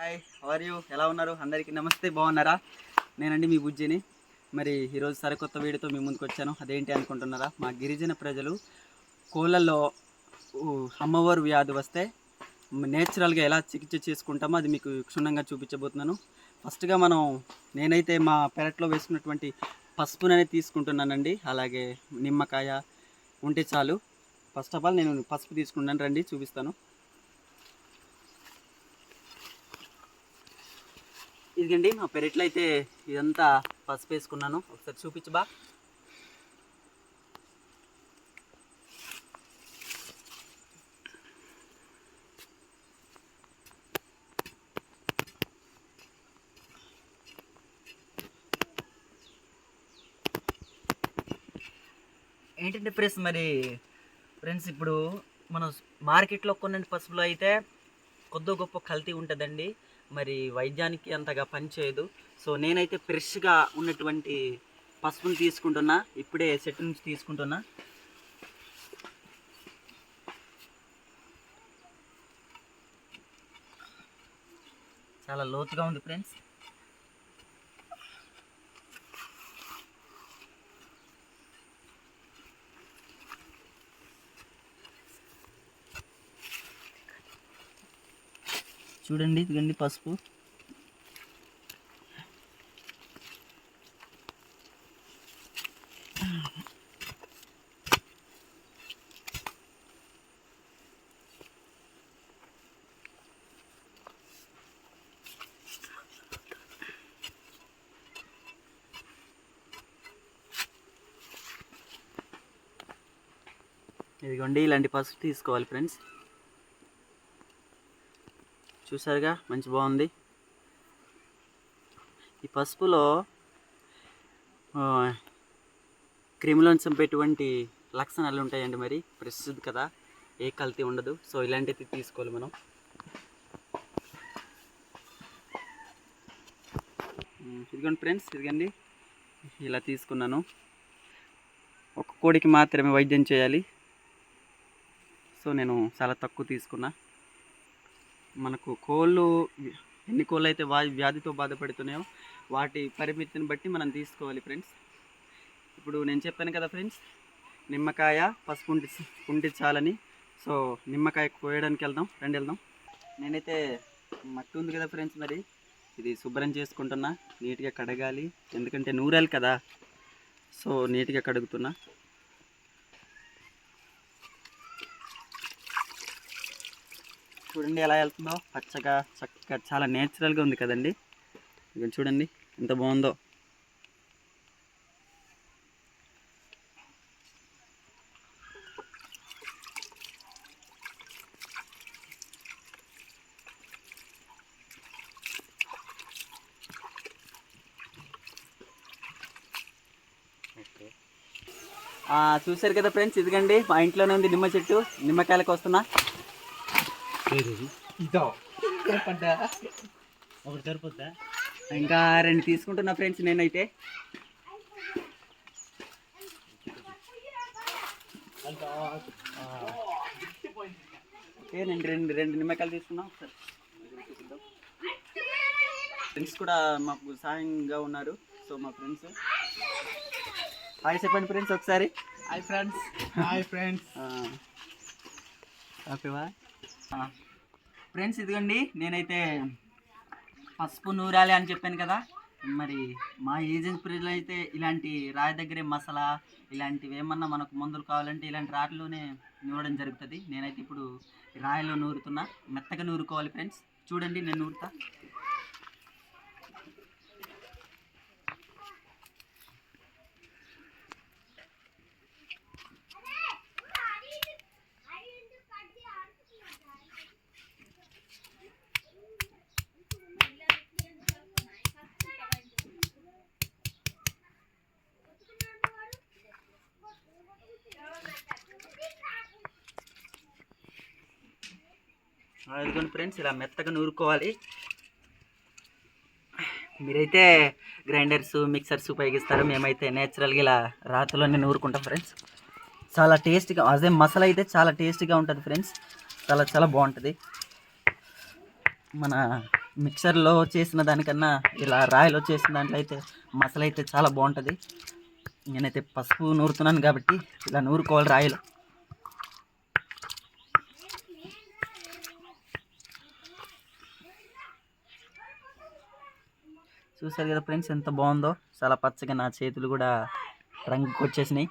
Hi are you ఎలా ఉన్నారు? అందరికీ నమస్తే బాగున్నారా? నేనండి మీ బుజ్జిని. మరి ఈరోజు సరికొత్త వీడియోతో మీ ముందుకు వచ్చాను. అదేంటి అనుకుంటున్నారా? మా గిరిజన ప్రజలు కోళ్ళల్లో అమ్మవారు వ్యాధి వస్తే నేచురల్గా ఎలా చికిత్స చేసుకుంటామో అది మీకు క్షుణ్ణంగా చూపించబోతున్నాను. ఫస్ట్గా మనం నేనైతే మా పెరట్లో వేసుకున్నటువంటి పసుపుననే తీసుకుంటున్నానండి. అలాగే నిమ్మకాయ ఉంటే చాలు. ఫస్ట్ ఆఫ్ ఆల్ నేను పసుపు తీసుకున్నాను. రండి చూపిస్తాను. ఇదిగండి మా పెరట్లో అయితే ఇదంతా పసుపు వేసుకున్నాను. ఒకసారి చూపించు బా. ఏంటంటే ఫ్రెండ్స్ మరి? ఫ్రెండ్స్ ఇప్పుడు మనం మార్కెట్లో కొన్న పసుపులో అయితే కొద్ది గొప్ప కల్తీ ఉంటుందండి. మరి వైద్యానికి అంతగా పనిచేయదు సో నేనైతే ఫ్రెష్గా ఉన్నటువంటి పసుపుని తీసుకుంటున్నా. ఇప్పుడే సెట్ నుంచి తీసుకుంటున్నా. చాలా లోతుగా ఉంది ఫ్రెండ్స్. చూడండి ఇదిగండి పసుపు. ఇదిగోండి ఇలాంటి పసుపు తీసుకోవాలి ఫ్రెండ్స్. చూసారుగా? మంచి బాగుంది. ఈ పసుపులో ఆ, చంపేటువంటి లక్షణాలు ఉంటాయండి మరి. ప్రస్తుతం కదా. ఏ కల్తీ ఉండదు. సో ఇలాంటివి తీసుకోవాలి మనం. ఇదిగోండి ఫ్రెండ్స్ ఇదిగండి. ఇలా తీసుకున్నాను. ఒక కోడికి మాత్రమే వైద్యం చేయాలి. సో నేను చాలా తక్కువ తీసుకున్నా. మనకు కోళ్ళు ఎన్ని కోళ్ళు అయితే వా వ్యాధితో బాధపడుతున్నాయో వాటి పరిమితిని బట్టి మనం తీసుకోవాలి ఫ్రెండ్స్. ఇప్పుడు నేను చెప్పాను కదా ఫ్రెండ్స్ నిమ్మకాయ పసుపు ఉంటి చాలని. సో నిమ్మకాయ కోయడానికి వెళ్దాం రండి వెళ్దాం. నేనైతే మట్టి ఉంది కదా ఫ్రెండ్స్ మరి ఇది శుభ్రం చేసుకుంటున్నా నీట్గా కడగాలి. ఎందుకంటే నూరాలి కదా. సో నీట్గా కడుగుతున్నా. చూడండి ఎలా వెళ్తుందో. పచ్చగా చక్కగా చాలా నేచురల్గా ఉంది కదండి. ఇక చూడండి ఎంత బాగుందో. చూశారు కదా ఫ్రెండ్స్ ఇదిగండి మా ఇంట్లోనే ఉంది నిమ్మ చెట్టు. నిమ్మకాయలకు వస్తున్నా. ఒకటి సరిపోద్దా ఇంకా రెండు తీసుకుంటున్నా ఫ్రెండ్స్ నేనైతే. ఓకే నేను రెండు రెండు నిమ్మకాయలు తీసుకున్నా ఒకసారి. ఫ్రెండ్స్ కూడా మాకు సాయంగా ఉన్నారు సో మా ఫ్రెండ్స్. హాయ్ చెప్పండి ఫ్రెండ్స్ ఒకసారి. హాయ్ ఫ్రెండ్స్ హాయ్ ఫ్రెండ్స్ ఓకేవా ఫ్రెండ్స్ ఇదిగోండి నేనైతే పసుపు నూరాలి అని చెప్పాను కదా. మరి మా ఏజెన్సీ ప్రజలు అయితే ఇలాంటి రాయి దగ్గరే మసాలా ఇలాంటివి ఏమన్నా మనకు మందులు కావాలంటే ఇలాంటి రాటిలోనే నూరడం జరుగుతుంది. నేనైతే ఇప్పుడు రాయిలో నూరుతున్నా. మెత్తగా నూరుకోవాలి ఫ్రెండ్స్. చూడండి నేను నూరుతా. ఇదిగోండి ఫ్రెండ్స్ ఇలా మెత్తగా నూరుకోవాలి. మీరైతే గ్రైండర్స్ మిక్సర్స్ ఉపయోగిస్తారు మేమైతే నేచురల్గా ఇలా రాతిలోనే నూరుకుంటాం ఫ్రెండ్స్. చాలా టేస్ట్గా అదే మసాలా అయితే చాలా టేస్ట్గా ఉంటుంది ఫ్రెండ్స్. చాలా చాలా బాగుంటుంది. మన మిక్సర్లో చేసిన దానికన్నా ఇలా రాయిలో చేసిన దాంట్లో అయితే మసాలా అయితే చాలా బాగుంటుంది. నేనైతే పసుపు నూరుతున్నాను కాబట్టి ఇలా నూరుకోవాలి రాయలు. చూసారు కదా ఫ్రెండ్స్ ఎంత బాగుందో? చాలా పచ్చగా నా చేతులు కూడా రంగుకు వచ్చేసినాయి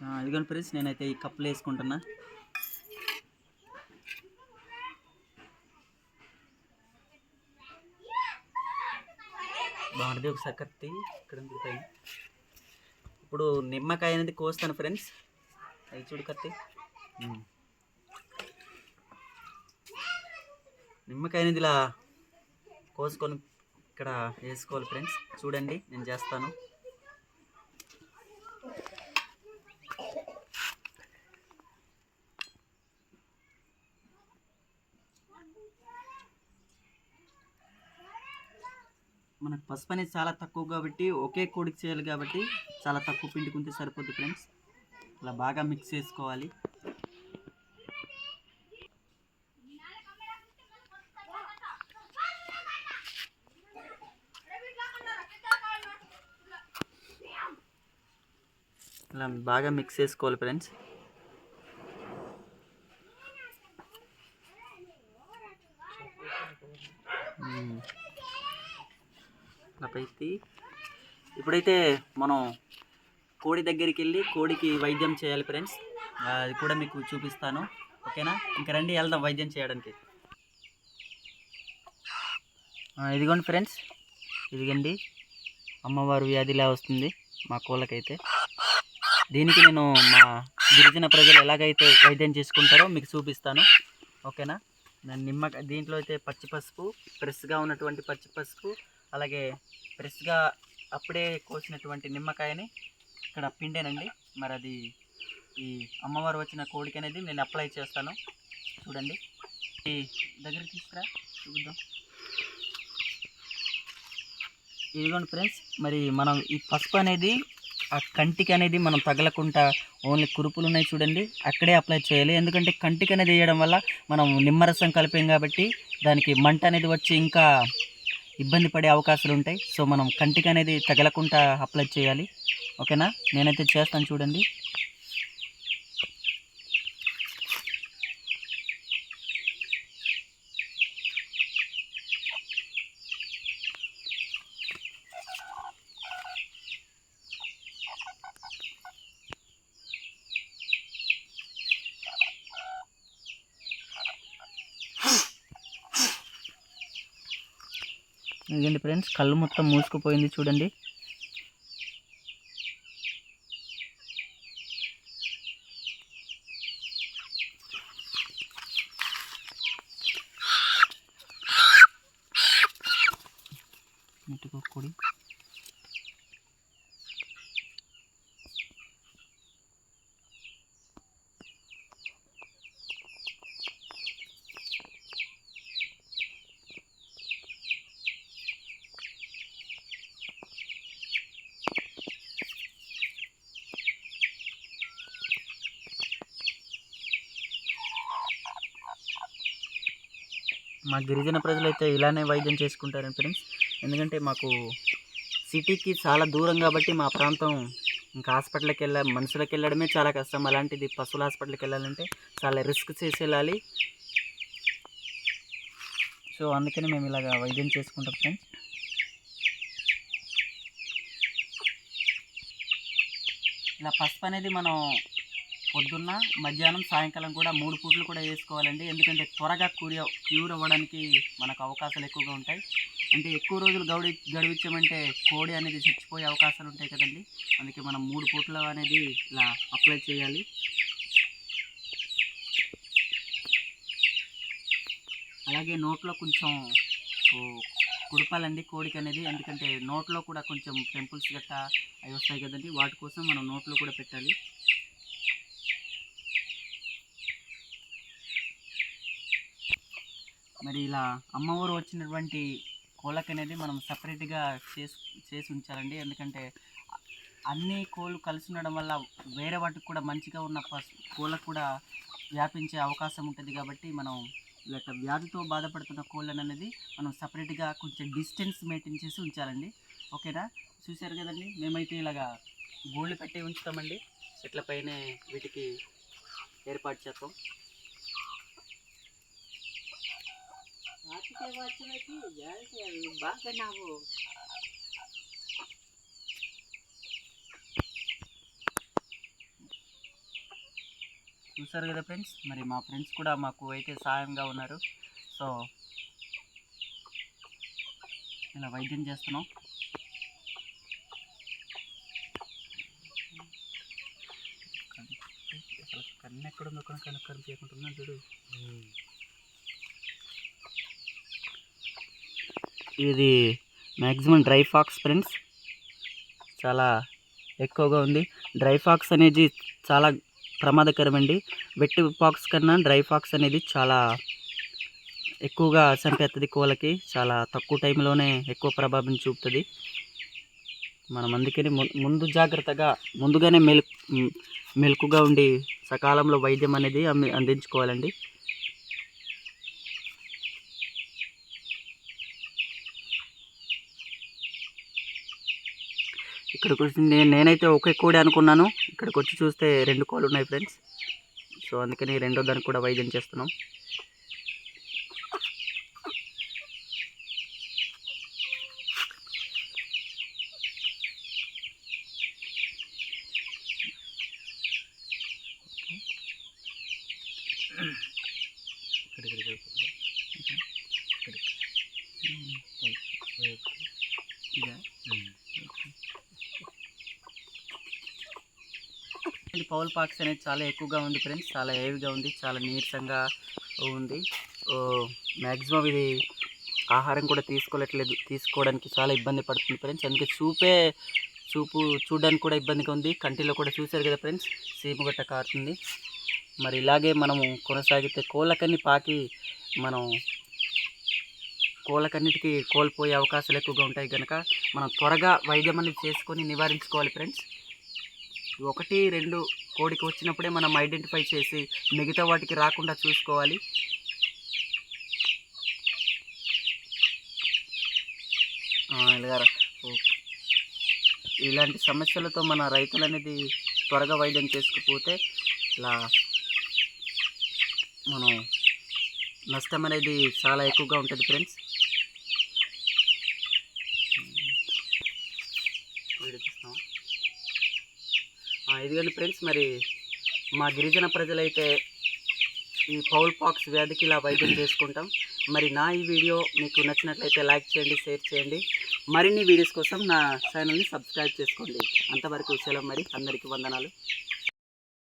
ఆ, ఇదిగోండి ఫ్రెండ్స్ నేనైతే ఈ కప్పులు వేసుకుంటున్నా. బాగుంటుంది ఒకసారి కత్తి ఇక్కడ పైన. ఇప్పుడు నిమ్మకాయ అనేది కోస్తాను ఫ్రెండ్స్. అది చూడు కత్తి. నిమ్మకాయ అనేది ఇలా కోసుకొని ఇక్కడ వేసుకోవాలి ఫ్రెండ్స్. చూడండి నేను చేస్తాను. మనకు పసుపు అనేది చాలా తక్కువ కాబట్టి ఒకే కోడికి చేయాలి కాబట్టి చాలా తక్కువ పిండుకుంటే సరిపోద్ది ఫ్రెండ్స్. అలా బాగా మిక్స్ చేసుకోవాలి. ఇలా బాగా మిక్స్ చేసుకోవాలి ఫ్రెండ్స్. నా అట్లయితే ఇప్పుడైతే మనం కోడి దగ్గరికి వెళ్ళి కోడికి వైద్యం చేయాలి ఫ్రెండ్స్. అది కూడా మీకు చూపిస్తాను. ఓకేనా? ఇంకా రండి వెళ్దాం వైద్యం చేయడానికి. ఇదిగోండి ఫ్రెండ్స్. ఇదిగండి. అమ్మవారు వ్యాధిలా వస్తుంది మా కోళ్ళకైతే. దీనికి నేను మా గిరిజన ప్రజలు ఎలాగైతే వైద్యం చేసుకుంటారో మీకు చూపిస్తాను. ఓకేనా? నేను నిమ్మ దీంట్లో అయితే పచ్చి పసుపు ఫ్రెష్గా ఉన్నటువంటి పచ్చి పసుపు అలాగే ఫ్రెష్గా అప్పుడే కోసినటువంటి నిమ్మకాయని ఇక్కడ పిండేనండి. మరి అది ఈ అమ్మవారు వచ్చిన కోడికి అనేది నేను అప్లై చేస్తాను. చూడండి. ఈ దగ్గరికి తీసుకురా. చూద్దాం. ఇదిగోండి ఫ్రెండ్స్ మరి మనం ఈ పసుపు అనేది ఆ కంటికి అనేది మనం తగలకుండా ఓన్లీ కురుపులు ఉన్నాయి చూడండి. అక్కడే అప్లై చేయాలి. ఎందుకంటే కంటికి అనేది వేయడం వల్ల మనం నిమ్మరసం కలిపాం కాబట్టి దానికి మంట అనేది వచ్చి ఇంకా ఇబ్బంది పడే అవకాశాలు ఉంటాయి. సో మనం కంటికి అనేది తగలకుండా అప్లై చేయాలి. ఓకేనా? నేనైతే చేస్తాను చూడండి. ఇదండి ఫ్రెండ్స్ కళ్ళు మొత్తం మూసుకుపోయింది చూడండి. ఇటుకో కొడి మా గిరిజన ప్రజలైతే ఇలానే వైద్యం చేసుకుంటారు ఫ్రెండ్స్. ఎందుకంటే మాకు సిటీకి చాలా దూరం కాబట్టి మా ప్రాంతం ఇంకా హాస్పిటల్కి వెళ్ళ మనుషులకు వెళ్ళడమే చాలా కష్టం. అలాంటిది పశువుల హాస్పిటల్కి వెళ్ళాలంటే చాలా రిస్క్ చేసి వెళ్ళాలి సో అందుకని మేము ఇలాగ వైద్యం చేసుకుంటాం ఫ్రెండ్స్. ఇలా పసుపు అనేది మనం పొద్దున్న మధ్యాహ్నం సాయంకాలం కూడా మూడు పూట్లు కూడా వేసుకోవాలండి. ఎందుకంటే త్వరగా క్యూర్ క్యూర్ అవ్వడానికి మనకు అవకాశాలు ఎక్కువగా ఉంటాయి. అంటే ఎక్కువ రోజులు గౌడి గడివించామంటే కోడి అనేది చచ్చిపోయే అవకాశాలు ఉంటాయి కదండి. అందుకే మనం మూడు పూటలు అనేది ఇలా అప్లై చేయాలి. అలాగే నోట్లో కొంచెం కుడపాలండి కోడికి అనేది. ఎందుకంటే నోట్లో కూడా కొంచెం టెంపుల్స్ గట్టా అవి వస్తాయి కదండి. వాటి కోసం మనం నోట్లో కూడా పెట్టాలి. మరి ఇలా అమ్మ ఊరు వచ్చినటువంటి కోళ్ళకి అనేది మనం సపరేట్గా చేసి చేసి ఉంచాలండి. ఎందుకంటే అన్ని కోళ్ళు కలిసి ఉండడం వల్ల వేరే వాటికి కూడా మంచిగా ఉన్న పశు కోళ్ళకు కూడా వ్యాపించే అవకాశం ఉంటుంది కాబట్టి మనం లేక వ్యాధితో బాధపడుతున్న కోళ్ళని అనేది మనం సపరేట్గా కొంచెం డిస్టెన్స్ మెయింటైన్ చేసి ఉంచాలండి. ఓకేనా? చూశారు కదండి? మేమైతే ఇలాగా గోళ్ళు పెట్టి ఉంచుతామండి. చెట్ల పైనే వీటికి ఏర్పాటు చేస్తాం. బాగా చూసారు కదా ఫ్రెండ్స్? మరి మా ఫ్రెండ్స్ కూడా మాకు అయితే సాయంగా ఉన్నారు. సో ఇలా వైద్యం చేస్తున్నాం. కన్ను ఎక్కడ ఉందో కనుక కనిపించకుండా చూడు. ఇది మ్యాక్సిమం డ్రై ఫాక్స్ ఫ్రెండ్స్ చాలా ఎక్కువగా ఉంది. డ్రై ఫాక్స్ అనేది చాలా ప్రమాదకరమండి. వెట్టి ఫాక్స్ కన్నా డ్రై ఫాక్స్ అనేది చాలా ఎక్కువగా చంపేస్తుంది కోళ్ళకి. చాలా తక్కువ టైంలోనే ఎక్కువ ప్రభావం చూపుతుంది. మనం అందుకని ముందు జాగ్రత్తగా ముందుగానే మెలు మెలుకుగా మెలకుగా ఉండి సకాలంలో వైద్యం అనేది అమ్మి- అందించుకోవాలండి. ఇక్కడికి వచ్చి నేను నేనైతే ఒకే కోడి అనుకున్నాను. ఇక్కడికి వచ్చి చూస్తే రెండు కోళ్ళు ఉన్నాయి ఫ్రెండ్స్ సో అందుకని రెండో దానికి కూడా వైద్యం చేస్తున్నాం ఇక్కడికి, ఇక్కడికి, ఇక్కడికి. ఇదా? ఇది పౌల్ పాక్స్ అనేది చాలా ఎక్కువగా ఉంది ఫ్రెండ్స్ చాలా హెవీగా ఉంది చాలా నీరసంగా ఉంది. మ్యాక్సిమం ఇది ఆహారం కూడా తీసుకోలేట్లేదు తీసుకోవడానికి చాలా ఇబ్బంది పడుతుంది ఫ్రెండ్స్ అందుకే చూపే చూపు చూడడానికి కూడా ఇబ్బందిగా ఉంది. కంటిలో కూడా చూశారు కదా ఫ్రెండ్స్ సీమగట్ట కారుతుంది. మరి ఇలాగే మనము కొనసాగితే కోళ్ళకన్ని పాకి మనం కోళ్ళకన్నిటికీ కోల్పోయే అవకాశాలు ఎక్కువగా ఉంటాయి కనుక మనం త్వరగా వైద్యం అనేది చేసుకొని నివారించుకోవాలి ఫ్రెండ్స్ ఒకటి రెండు కోడికి వచ్చినప్పుడే మనం ఐడెంటిఫై చేసి మిగతా వాటికి రాకుండా చూసుకోవాలి. ఇలాగ ఇలాంటి సమస్యలతో మన రైతులు అనేది త్వరగా వైద్యం చేసుకుపోతే ఇలా మనం నష్టం అనేది చాలా ఎక్కువగా ఉంటుంది ఫ్రెండ్స్ వీడియో తీస్తాం ఇదిగోండి ఫ్రెండ్స్ మరి మా గిరిజన ప్రజలైతే ఈ పౌల్ పాక్స్ వ్యాధికి ఇలా వైద్యం చేసుకుంటాం. మరి నా ఈ వీడియో మీకు నచ్చినట్లయితే లైక్ చేయండి షేర్ చేయండి. మరిన్ని వీడియోస్ కోసం నా ఛానల్ని సబ్స్క్రైబ్ చేసుకోండి. అంతవరకు సెలవు మరి. అందరికీ వందనాలు.